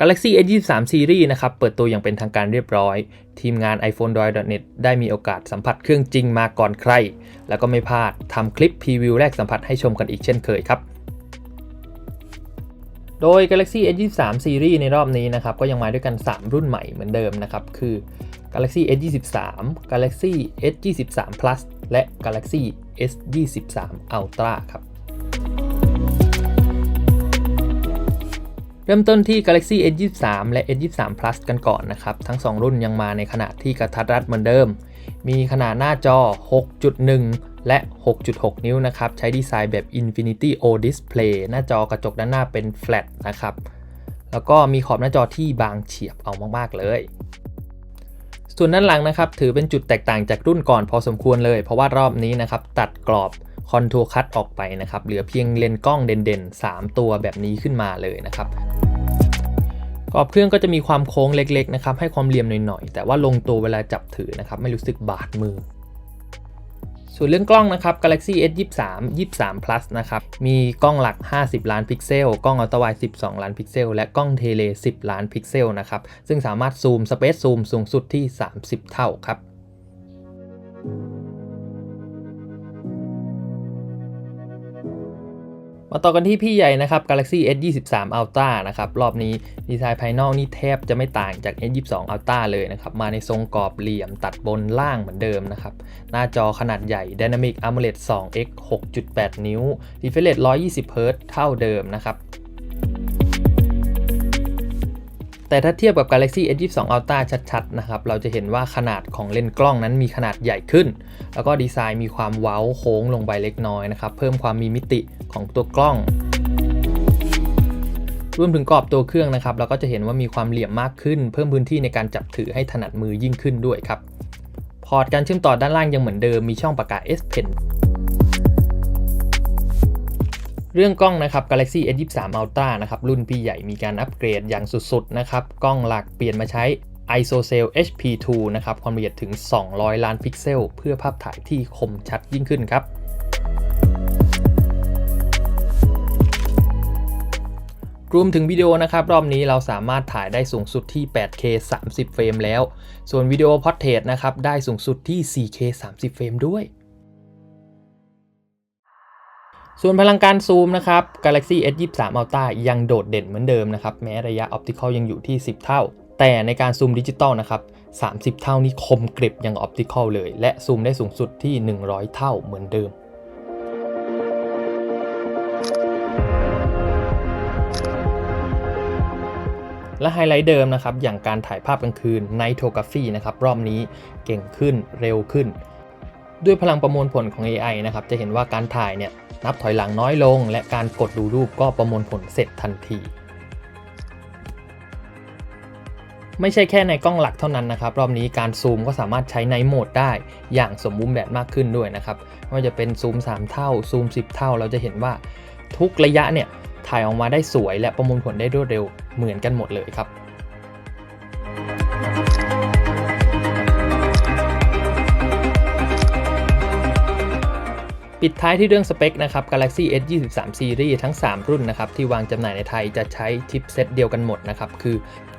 Galaxy S23 Series นะครับ เปิดตัวอย่างเป็นทางการเรียบร้อย ทีมงาน iPhone Droid.net ได้มีโอกาสสัมผัสเครื่องจริงมาก่อนใคร แล้วก็ไม่พลาดทำคลิปพรีวิวแรกสัมผัสให้ชมกันอีกเช่นเคยครับ โดย Galaxy S23 Series ในรอบนี้นะครับ ก็ยังมาด้วยกัน 3 รุ่นใหม่เหมือนเดิมนะครับ คือ Galaxy S23 Galaxy S23 Plus และ Galaxy S23 Ultra ครับ เริ่มต้นที่ Galaxy S23 และ S23 Plus กันก่อนนะครับ ทั้ง 2 รุ่นยังมาในขนาดที่กระทัดรัดเหมือนเดิม มีขนาดหน้าจอ 6.1 และ 6.6 นิ้วนะครับ ใช้ดีไซน์แบบ Infinity O Display หน้าจอกระจกด้านหน้าเป็น flat นะครับ แล้วก็มีขอบหน้าจอที่บางเฉียบเอามาก ๆ เลย ส่วนด้านหลังนะครับ ถือเป็นจุดแตกต่างจากรุ่นก่อนพอสมควรเลย เพราะว่ารอบนี้นะครับ ตัดกรอบ คอนทัวร์คัตออกไปนะครับ เหลือเพียงเลนส์กล้องเด่นๆ 3 ตัวแบบนี้ขึ้นมาเลยนะครับกรอบเครื่องก็จะมีความโค้งเล็กๆนะครับให้ความเหลี่ยมหน่อยๆ แต่ว่าลงตัวเวลาจับถือนะครับไม่รู้สึกบาดมือ ส่วนเรื่องกล้องนะครับ Galaxy S23 23 Plus นะครับ มีกล้องหลัก 50 ล้านพิกเซล กล้องอัลตราไวด์12 ล้านพิกเซล และกล้องเทเล 10 ล้านพิกเซลนะครับ ซึ่งสามารถซูมสเปซซูมสูงสุดที่ 30 เท่าครับ มาต่อกันที่พี่ใหญ่นะครับ Galaxy S23 Ultra นะครับ รอบนี้ดีไซน์ภายนอกนี่แทบจะไม่ต่างจาก S22 Ultra เลยนะครับ มาในทรงกรอบเหลี่ยมตัดบนล่างเหมือนเดิมนะครับ หน้าจอขนาดใหญ่ Dynamic AMOLED 2x 6.8 นิ้ว Refresh rate 120 Hz เท่าเดิมนะครับ แต่ถ้าเทียบกับ Galaxy S22 Ultra ชัดๆ นะครับ เราจะเห็นว่าขนาดของเลนส์กล้องนั้นมีขนาดใหญ่ขึ้น แล้วก็ดีไซน์มีความเว้าโค้งลงไปเล็กน้อยนะครับ เพิ่มความมีมิติของตัวกล้องรวมถึงกรอบตัวเครื่องนะครับ เราก็จะเห็นว่ามีความเหลี่ยมมากขึ้น เพิ่มพื้นที่ในการจับถือให้ถนัดมือยิ่งขึ้นด้วยครับ พอร์ตการเชื่อมต่อด้านล่างยังเหมือนเดิม มีช่องปากกา S Pen เรื่องกล้องนะครับ Galaxy S23 Ultra นะครับ รุ่นพี่ใหญ่มีการอัปเกรดอย่างสุดๆ นะครับ กล้องหลักเปลี่ยนมาใช้ ISOCELL HP2 นะครับ ความละเอียดถึง 200 ล้านพิกเซล เพื่อภาพถ่ายที่คมชัดยิ่งขึ้นครับรวมถึงวิดีโอนะครับ รอบนี้เราสามารถถ่ายได้สูงสุดที่ 8K 30 เฟรมแล้ว ส่วนวิดีโอพอร์เทรตนะครับ ได้สูงสุดที่ 4K 30 เฟรมด้วย ส่วนพลังการซูมนะครับ Galaxy S23 Ultra ยังโดดเด่นเหมือนเดิมนะครับ แม้ระยะออปติคอลยังอยู่ที่ 10 เท่า แต่ในการซูมดิจิตอลนะครับ 30 เท่านี้คมกริบยังออปติคอลเลย และซูมได้สูงสุดที่ 100 เท่าเหมือนเดิมและไฮไลท์เดิมนะครับ อย่างการถ่ายภาพกลางคืน Night Photography นะครับ รอบนี้เก่งขึ้นเร็วขึ้น ด้วยพลังประมวลผลของ AI นะครับจะเห็นว่าการถ่ายเนี่ยนับถอยหลังน้อยลง และการกดดูรูปก็ประมวลผลเสร็จทันที ไม่ใช่แค่ในกล้องหลักเท่านั้นนะครับ รอบนี้การซูมก็สามารถใช้ในโหมดได้อย่างสมบูรณ์แบบมากขึ้นด้วยนะครับไม่ว่าจะเป็นซูม 3 เท่าซูม 10 เท่า เราจะเห็นว่าทุกระยะเนี่ยถ่ายออกมาได้สวยและประมวลผลได้รวดเร็วเหมือนกันหมดเลยครับ ปิดท้ายที่เรื่องสเปคนะครับ Galaxy S23 Series ทั้ง 3 รุ่นนะครับ ที่วางจำหน่ายในไทยจะใช้ชิปเซตเดียวกันหมดนะครับ คือ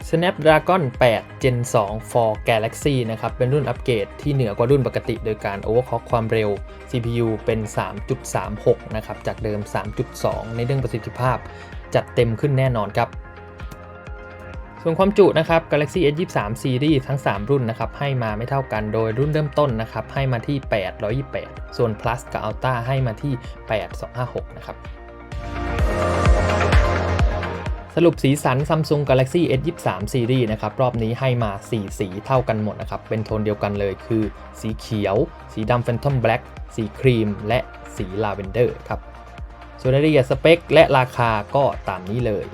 Snapdragon 8 Gen 2 for Galaxy นะครับ เป็นรุ่นอัปเกรดที่เหนือกว่ารุ่นปกติ โดยการ overclock ความเร็ว CPU เป็น 3.36 นะครับ จากเดิม 3.2 ในเรื่องประสิทธิภาพ จัดเต็มขึ้นแน่นอนครับ ส่วนความจุนะครับ Galaxy S23 Series ทั้ง 3 รุ่นนะครับให้มาไม่เท่ากันโดยรุ่นเริ่มต้นนะครับให้มาที่ 828 ส่วน Plus กับ Ultra ให้มาที่ 8256 นะครับสรุปสีสัน Samsung Galaxy S23 Series นะครับรอบนี้ให้มา 4 สีเท่ากันหมดนะครับ เป็นโทนเดียวกันเลยคือ สีเขียว สีดำ Phantom Black สีครีม และสีลาเวนเดอร์ครับ ส่วนรายละเอียดสเปค และราคาก็ตามนี้เลย